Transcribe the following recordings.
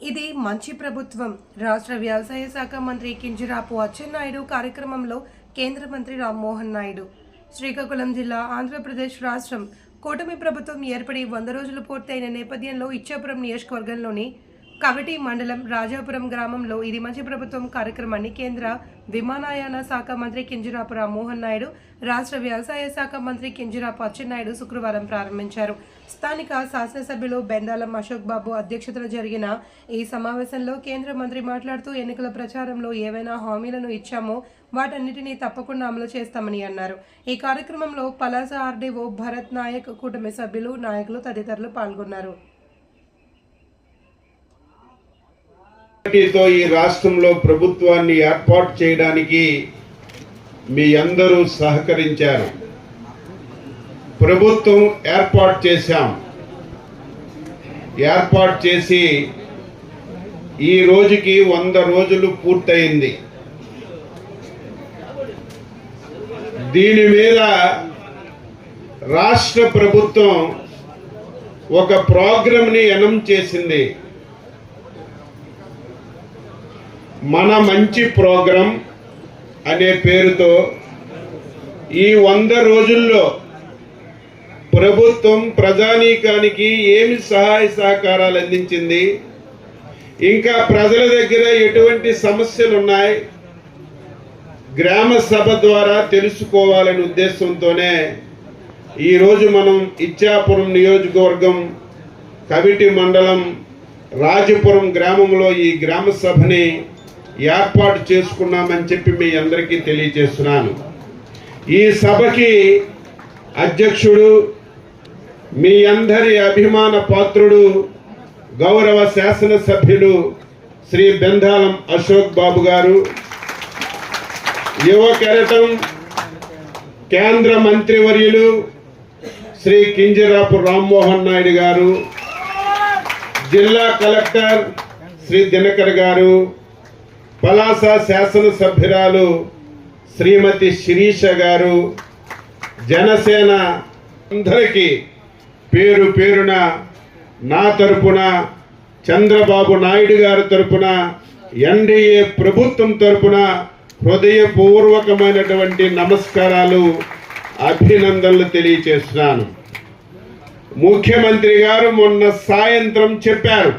ఇది మంచి ప్రభుత్వం. రాష్ట్ర వ్యవసాయ శాఖ మంత్రి కింజరాపు అచ్చెన్నాయుడు కార్యక్రమంలో కేంద్ర మంత్రి రామ్మోహన్ నాయుడు. శ్రీకాకుళం జిల్లా ఆంధ్రప్రదేశ్ రాష్ట్రం. కూటమి ప్రభుత్వం ఏర్పడి వంద రోజులు పూర్తయిన నేపథ్యంలో ఇచ్చాపురం నియోజకవర్గంలోని కవిటి మండలం రాజాపురం గ్రామంలో ఇది మంచి ప్రభుత్వం కార్యక్రమాన్ని కేంద్ర విమానయాన శాఖ మంత్రి కింజరాపు రామ్మోహన్ నాయుడు రాష్ట్ర వ్యవసాయ శాఖ మంత్రి కింజరాపు అచ్చెన్నాయుడు శుక్రవారం ప్రారంభించారు. స్థానిక శాసనసభ్యులు బెందాలం అశోక్ బాబు అధ్యక్షతన జరిగిన ఈ సమావేశంలో కేంద్ర మంత్రి మాట్లాడుతూ ఎన్నికల ప్రచారంలో ఏవైనా హామీలను ఇచ్చామో వాటన్నిటినీ తప్పకుండా అమలు చేస్తామని అన్నారు. ఈ కార్యక్రమంలో పలాస ఆర్డీఓ భరత్ నాయక్ కూటమి సభ్యులు నాయకులు తదితరులు పాల్గొన్నారు. పార్టీతో ఈ రాష్ట్రంలో ప్రభుత్వాన్ని ఏర్పాటు చేయడానికి మీ అందరూ సహకరించారు. ప్రభుత్వం ఏర్పాటు చేశాం. ఏర్పాటు చేసి ఈ రోజుకి వంద రోజులు పూర్తయింది. దీని మీద రాష్ట్ర ప్రభుత్వం ఒక ప్రోగ్రామ్ని ఎనం చేసింది. మన మంచి ప్రోగ్రాం అనే పేరుతో ఈ వంద రోజుల్లో ప్రభుత్వం ప్రజానీకానికి ఏమి సహాయ సహకారాలు అందించింది? ఇంకా ప్రజల దగ్గర ఎటువంటి సమస్యలు ఉన్నాయి? గ్రామ సభ ద్వారా తెలుసుకోవాలనే ఉద్దేశంతోనే ఈరోజు మనం ఇచ్చాపురం నియోజకవర్గం కవిటి మండలం రాజపురం గ్రామంలో ఈ గ్రామ సభని ఏర్పాటు చేసుకున్నామని చెప్పి మీ అందరికీ తెలియజేస్తున్నాను. ఈ సభకి అధ్యక్షుడు మీ అందరి అభిమాన పాత్రుడు గౌరవ శాసనసభ్యులు శ్రీ బెందాలం అశోక్ బాబు గారు యువ కెరటం కేంద్ర మంత్రివర్యులు శ్రీ కింజరాపు రామ్మోహన్ నాయుడు గారు జిల్లా కలెక్టర్ శ్రీ దినకర్ గారు పలాస శాసనసభ్యురాలు శ్రీమతి శిరీష గారు జనసేన అందరికీ పేరు పేరున నా తరపున చంద్రబాబు నాయుడు గారి తరపున ఎన్డీఏ ప్రభుత్వం తరపున హృదయపూర్వకమైనటువంటి నమస్కారాలు అభినందనలు తెలియచేస్తున్నాను. ముఖ్యమంత్రి గారు మొన్న సాయంత్రం చెప్పారు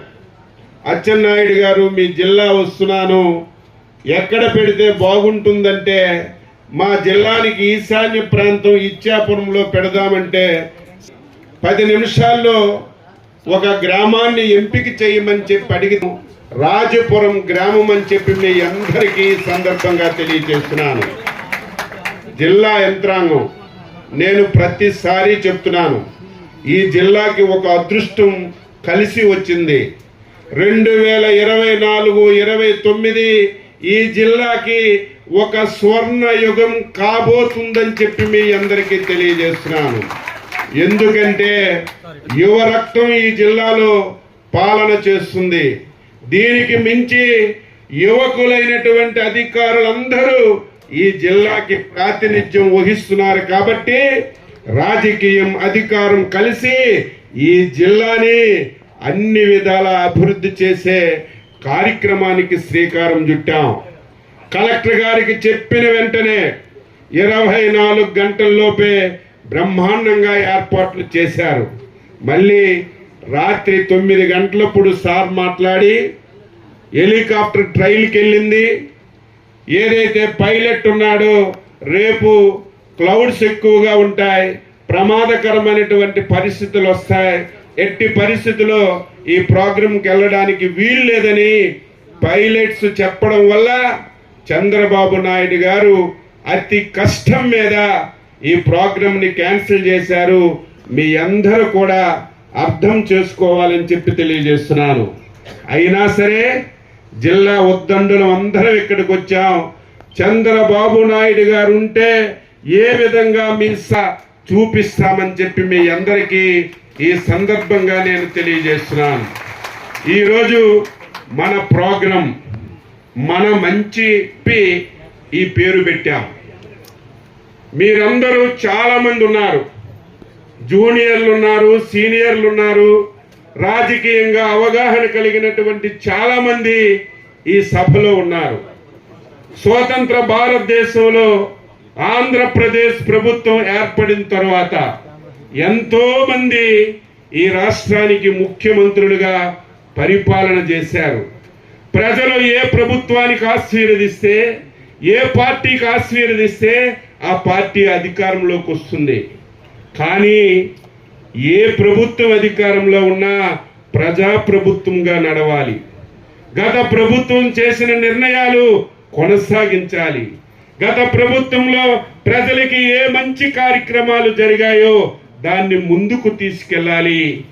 అచ్చెన్నాయుడు గారు మీ జిల్లా వస్తున్నాను ఎక్కడ పెడితే బాగుంటుందంటే మా జిల్లానికి ఈశాన్య ప్రాంతం ఇచ్చాపురంలో పెడదామంటే పది నిమిషాల్లో ఒక గ్రామాన్ని ఎంపిక చేయమని చెప్పి అడిగి రాజపురం గ్రామం అని చెప్పి మీ అందరికీ సందర్భంగా తెలియజేస్తున్నాను. జిల్లా యంత్రాంగం నేను ప్రతిసారి చెప్తున్నాను. ఈ జిల్లాకి ఒక అదృష్టం కలిసి వచ్చింది. రెండు వేల ఇరవై నాలుగు ఇరవై తొమ్మిది ఈ జిల్లాకి ఒక స్వర్ణ యుగం కాబోతుందని చెప్పి మీ అందరికీ తెలియజేస్తున్నాను. ఎందుకంటే యువ రక్తం ఈ జిల్లాలో పాలన చేస్తుంది. దీనికి మించి యువకులైనటువంటి అధికారులందరూ ఈ జిల్లాకి ప్రాతినిధ్యం వహిస్తున్నారు కాబట్టి రాజకీయం అధికారం కలిసి ఈ జిల్లాని అన్ని విధాల అభివృద్ధి చేసే కార్యక్రమానికి శ్రీకారం చుట్టాం. కలెక్టర్ గారికి చెప్పిన వెంటనే ఇరవై నాలుగు గంటల్లోపే బ్రహ్మాండంగా ఏర్పాట్లు చేశారు. మళ్ళీ రాత్రి తొమ్మిది గంటలప్పుడు సార్ మాట్లాడి హెలికాప్టర్ ట్రైల్కి వెళ్ళింది ఏదైతే పైలట్ ఉన్నాడో రేపు క్లౌడ్స్ ఎక్కువగా ఉంటాయి ప్రమాదకరమైనటువంటి పరిస్థితులు వస్తాయి. ఎట్టి పరిస్థితుల్లో ఈ ప్రోగ్రాంకి వెళ్ళడానికి వీలు లేదని పైలట్స్ చెప్పడం వల్ల చంద్రబాబు నాయుడు గారు అతి కష్టం మీద ఈ ప్రోగ్రాంని క్యాన్సిల్ చేశారు. మీ అందరూ కూడా అర్థం చేసుకోవాలని చెప్పి తెలియజేస్తున్నాను. అయినా సరే జిల్లా ఉద్దండులం అందరం ఇక్కడికి వచ్చాం. చంద్రబాబు నాయుడు గారు ఉంటే ఏ విధంగా మీ చూపిస్తామని చెప్పి మీ అందరికీ ఈ సందర్భంగా నేను తెలియజేస్తున్నాను. ఈరోజు మన ప్రోగ్రాం మన మంచి పి ఈ పేరు పెట్టాం. మీరందరూ చాలామంది ఉన్నారు. జూనియర్లు ఉన్నారు సీనియర్లు ఉన్నారు. రాజకీయంగా అవగాహన కలిగినటువంటి చాలామంది ఈ సభలో ఉన్నారు. స్వతంత్ర భారతదేశంలో ఆంధ్రప్రదేశ్ ప్రభుత్వం ఏర్పడిన తర్వాత ఎంతోమంది ఈ రాష్ట్రానికి ముఖ్యమంత్రులుగా పరిపాలన చేశారు. ప్రజలు ఏ ప్రభుత్వానికి ఆశీర్వదిస్తే ఏ పార్టీకి ఆశీర్వదిస్తే ఆ పార్టీ అధికారంలోకి వస్తుంది. కానీ ఏ ప్రభుత్వం అధికారంలో ఉన్నా ప్రజా ప్రభుత్వంగా నడవాలి. గత ప్రభుత్వం చేసిన నిర్ణయాలు కొనసాగించాలి. గత ప్రభుత్వంలో ప్రజలకి ఏ మంచి కార్యక్రమాలు జరిగాయో దాన్ని ముందుకు తీసుకెళ్ళాలి.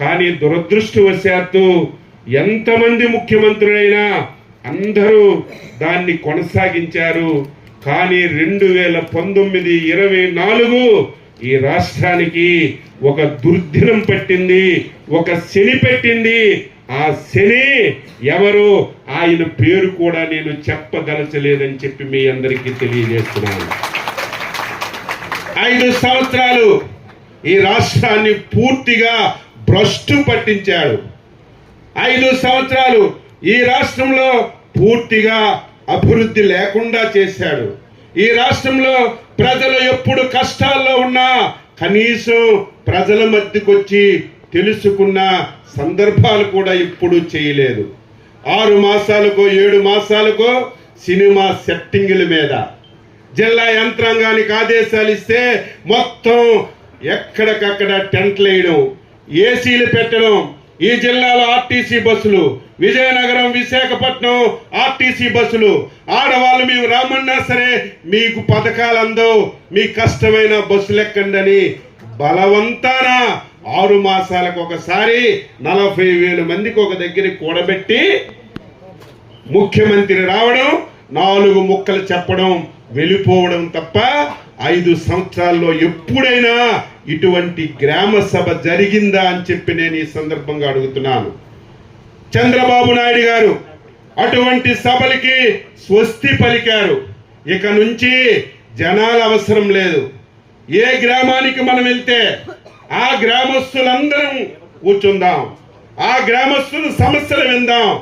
కానీ దురదృష్టవశాత్తు ఎంతమంది ముఖ్యమంత్రులైనా అందరూ దాన్ని కొనసాగించారు. కానీ రెండు వేల పంతొమ్మిది ఇరవై నాలుగు ఈ రాష్ట్రానికి ఒక దుర్దినం పట్టింది ఒక శని పెట్టింది. ఆ శని ఎవరు ఆయన పేరు కూడా నేను చెప్పదలచలేదని చెప్పి మీ అందరికీ తెలియజేస్తున్నాను. ఐదు సంవత్సరాలు ఈ రాష్ట్రాన్ని పూర్తిగా భ్రష్టు పట్టించాడు. ఐదు సంవత్సరాలు ఈ రాష్ట్రంలో పూర్తిగా అభివృద్ధి లేకుండా చేశాడు. ఈ రాష్ట్రంలో ప్రజలు ఎప్పుడు కష్టాల్లో ఉన్నా కనీసం ప్రజల మధ్యకొచ్చి తెలుసుకున్న సందర్భాలు కూడా ఇప్పుడు చేయలేదు. ఆరు మాసాలకో ఏడు మాసాలకో సినిమా సెట్టింగుల మీద. జిల్లా యంత్రాంగానికి ఆదేశాలు ఇస్తే మొత్తం ఎక్కడికక్కడ టెంట్లు వేయడం ఏసీలు పెట్టడం ఈ జిల్లాలో ఆర్టీసీ బస్సులు విజయనగరం విశాఖపట్నం ఆర్టీసీ బస్సులు. ఆడవాళ్ళు మేము రామన్నా సరే మీకు పథకాలు అందవు. మీ కష్టమైన బస్సులు ఎక్కండి బలవంతాన ఆరు మాసాలకు ఒకసారి నలభై వేల మందికి ఒక దగ్గర కూడబెట్టి ముఖ్యమంత్రి రావడం నాలుగు ముక్కలు చెప్పడం వెళ్ళిపోవడం తప్ప ఐదు సంవత్సరాల్లో ఎప్పుడైనా ఇటువంటి గ్రామ సభ జరిగిందా అని చెప్పి నేను ఈ సందర్భంగా అడుగుతున్నాను. చంద్రబాబు నాయుడు గారు అటువంటి సభలకి స్వస్తి పలికారు. ఇక నుంచి జనాల అవసరం లేదు. ఏ గ్రామానికి మనం వెళ్తే ఆ గ్రామస్తులందరం కూర్చుందాం. ఆ గ్రామస్తుల సమస్యలు విందాం.